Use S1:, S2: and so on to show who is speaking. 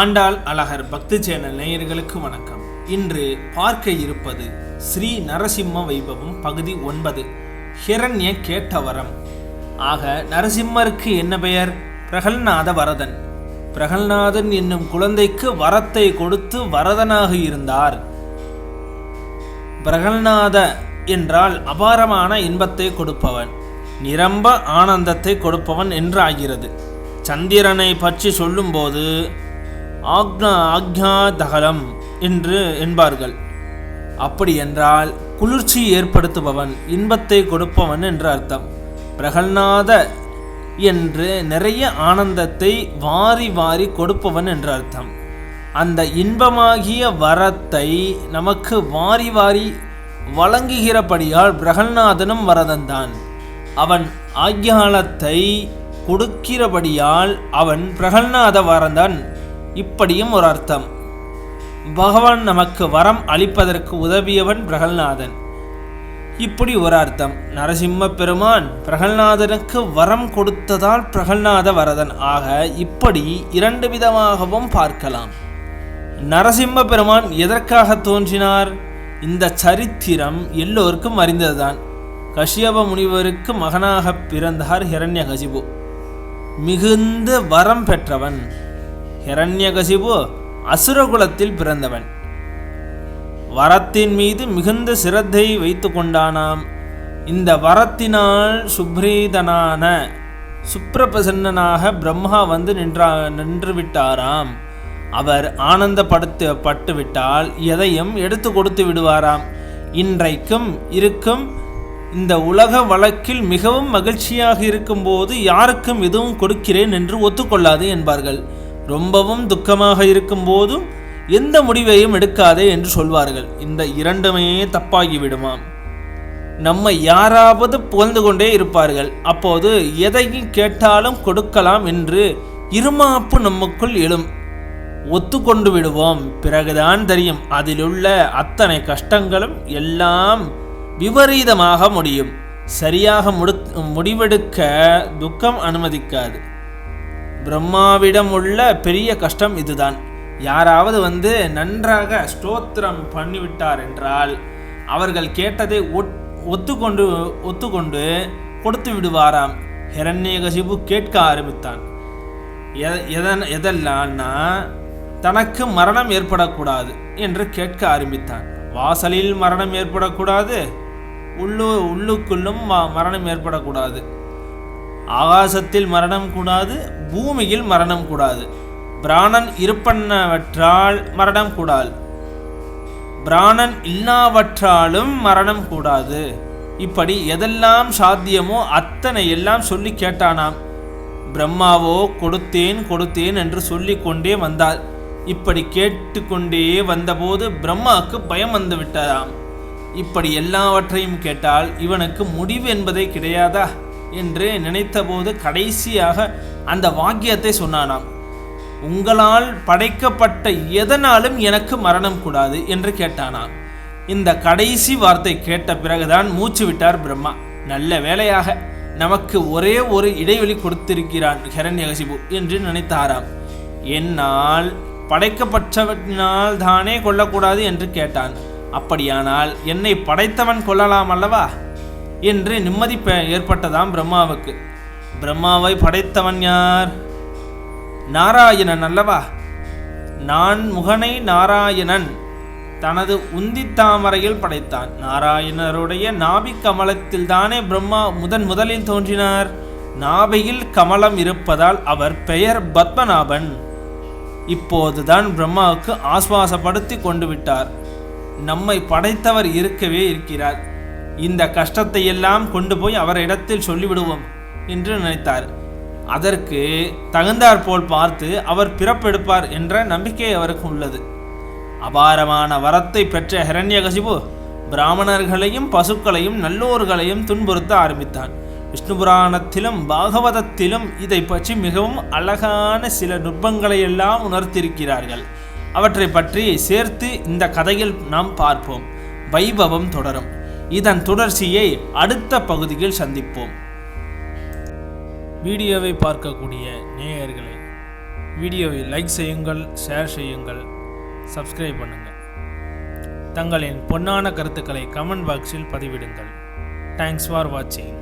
S1: ஆண்டாள் அழகர் பக்தி சேனல் நேயர்களுக்கு வணக்கம். இன்று பார்க்க இருப்பது ஸ்ரீ நரசிம்ம வைபவம் பகுதி ஒன்பது ஹிரண்ய கேட்டவரம். ஆக நரசிம்மருக்கு என்ன பெயர்? பிரகல்நாத வரதன். பிரகல்நாதன் என்னும் குழந்தைக்கு வரத்தை கொடுத்து வரதனாக இருந்தார். பிரகல்நாத என்றால் அபாரமான இன்பத்தை கொடுப்பவன் நிரம்ப ஆனந்தத்தை கொடுப்பவன் என்று ஆகிறது சந்திரனை பற்றி சொல்லும்போது ஆக்னா ஆக்ஞாதகலம் என்று என்பார்கள். அப்படி என்றால் குளிர்ச்சி ஏற்படுத்துபவன் இன்பத்தை கொடுப்பவன் என்று அர்த்தம். பிரகல்நாத என்று நிறைய ஆனந்தத்தை வாரி வாரி கொடுப்பவன் என்று அர்த்தம். அந்த இன்பமாகிய வரத்தை நமக்கு வாரி வாரி வழங்குகிறபடியால் பிரகல்நாதனும் வரதன்தான் அவன் ஆக்ஞாலத்தை கொடுக்கிறபடியால் அவன் பிரகல்நாத வரதன் இப்படியும் ஒரு அர்த்தம். பகவான் நமக்கு வரம் அளிப்பதற்கு உதவியவன் பிரகல்நாதன். இப்படி ஒரு அர்த்தம். நரசிம்ம பெருமான் பிரகல்நாதனுக்கு வரம் கொடுத்ததால் பிரகல்நாத வரதன். ஆக இப்படி இரண்டு விதமாகவும் பார்க்கலாம். நரசிம்ம பெருமான் எதற்காக தோன்றினார்? இந்த சரித்திரம் எல்லோருக்கும் அறிந்ததுதான். கஷ்யப முனிவருக்கு மகனாக பிறந்தார் ஹிரண்யகசிபு. மிகுந்த வரம் பெற்றவன். ஹிரண்யகசிபு அசுரகுலத்தில் பிறந்தவன். வரத்தின் மீது மிகுந்த சிரத்தை வைத்து கொண்டானாம் இந்த வரத்தினால் சுப்ரீதனான சுப்ரபிரசன்னனாக பிரம்மா வந்து நின்றா நின்று விட்டாராம் அவர் ஆனந்தப்படுத்த பட்டு விட்டால் எதையும் எடுத்து கொடுத்து விடுவாராம். இன்றைக்கும் இருக்கும் இந்த உலக வழக்கில் மிகவும் மகிழ்ச்சியாக இருக்கும்போது யாருக்கும் எதுவும் கொடுக்கிறேன் என்று ஒத்துக்கொள்ளாது என்பார்கள். ரொம்பவும் துக்கமாக இருக்கும்போதும் எந்த முடிவையும் எடுக்காதே என்று சொல்வார்கள். இந்த இரண்டுமே தப்பாகி விடுமாம் யாராவது புகழ்ந்து கொண்டே இருப்பார்கள். அப்போது எதையும் கேட்டாலும் கொடுக்கலாம் என்று இருமாப்பு நமக்குள் எழும். ஒத்துக்கொண்டு விடுவோம். பிறகுதான் தெரியும். அதிலுள்ள அத்தனை கஷ்டங்களும் எல்லாம் விபரீதமாக முடியும். சரியாக முடு முடிவெடுக்க துக்கம் அனுமதிக்காது. பிரம்மாவிடம் உள்ள பெரிய கஷ்டம் இதுதான். யாராவது வந்து நன்றாக ஸ்தோத்திரம் பண்ணிவிட்டார் என்றால் அவர்கள் கேட்டதை ஒத்துக்கொண்டு ஒத்துக்கொண்டு கொடுத்து விடுவாராம். ஹிரண்யகசிபு கேட்க ஆரம்பித்தான். எதன் எதெல்லாம்னா தனக்கு மரணம் ஏற்படக்கூடாது என்று கேட்க ஆரம்பித்தான். வாசலில் மரணம் ஏற்படக்கூடாது உள்ளு உள்ளுக்குள்ளும் ம- மரணம் ஏற்படக்கூடாது. ஆகாசத்தில் மரணம் கூடாது பூமியில் மரணம் கூடாது. பிராணன் இருப்பனவற்றால் மரணம் கூடாது. பிராணன் இல்லாவற்றாலும் மரணம் கூடாது. இப்படி எதெல்லாம் சாத்தியமோ அத்தனை எல்லாம் சொல்லி கேட்டானாம். பிரம்மாவோ கொடுத்தேன் கொடுத்தேன் என்று சொல்லி கொண்டே வந்தாள். இப்படி கேட்டுக்கொண்டே வந்தபோது பிரம்மாவுக்கு பயம் வந்து விட்டதாம் இப்படி எல்லாவற்றையும் கேட்டால் இவனுக்கு முடிவு என்பதே கிடையாதா? என்று நினைத்தபோது கடைசியாக அந்த வாக்கியத்தை சொன்னானாம். உங்களால் படைக்கப்பட்ட எதனாலும் எனக்கு மரணம் கூடாது என்று கேட்டானாம். இந்த கடைசி வார்த்தை கேட்ட பிறகுதான் மூச்சு விட்டார் பிரம்மா. நல்ல வேலையாக நமக்கு ஒரே ஒரு இடைவெளி கொடுத்திருக்கிறான் ஹிரண்யகசிபு என்று நினைத்தாராம். என்னால் படைக்கப்பட்டவனால் தானே கொல்லக்கூடாது என்று கேட்டான். அப்படியானால் என்னை படைத்தவன் கொல்லலாம் அல்லவா? என்று நிம்மதி ஏற்பட்டதாம் பிரம்மாவுக்கு. பிரம்மாவை படைத்தவன் யார்? நாராயணன் அல்லவா? நான் முகனை நாராயணன். தனது உந்தி தாமரையில் படைத்தான். நாராயணருடைய நாபி கமலத்தில் தானே பிரம்மா முதன் முதலில் தோன்றினார். நாபியில் கமலம் இருப்பதால் அவர் பெயர் பத்மநாபன். இப்போதுதான் பிரம்மாவுக்கு ஆஸ்வாசப்படுத்தி கொண்டு விட்டார். நம்மை படைத்தவர் இருக்கவே இருக்கிறார். இந்த கஷ்டத்தை எல்லாம் கொண்டு போய் அவரிடத்தில் சொல்லிவிடுவோம் என்று நினைத்தார். அதற்கு தகுந்தாற்போல் பார்த்து அவர் பிறப்பெடுப்பார் என்ற நம்பிக்கை அவருக்கு உள்ளது. அபாரமான வரத்தை பெற்ற ஹிரண்யகசிபு பிராமணர்களையும் பசுக்களையும் நல்லோர்களையும் துன்புறுத்த ஆரம்பித்தான் விஷ்ணு புராணத்திலும் பாகவதத்திலும் இதை பற்றி மிகவும் அழகான சில நுட்பங்களை எல்லாம் உணர்த்தியிருக்கிறார்கள் அவற்றை பற்றி சேர்த்து இந்த கதையில் நாம் பார்ப்போம். வைபவம் தொடரும். இதன் தொடர்ச்சியை அடுத்த பகுதியில் சந்திப்போம். வீடியோவை பார்க்கக்கூடிய நேயர்களை வீடியோவை லைக் செய்யுங்கள் ஷேர் செய்யுங்கள் சப்ஸ்கிரைப் பண்ணுங்கள். தங்களின் பொன்னான கருத்துக்களை கமெண்ட் பாக்ஸில் பதிவிடுங்கள். தேங்க்ஸ் ஃபார் வாட்சிங்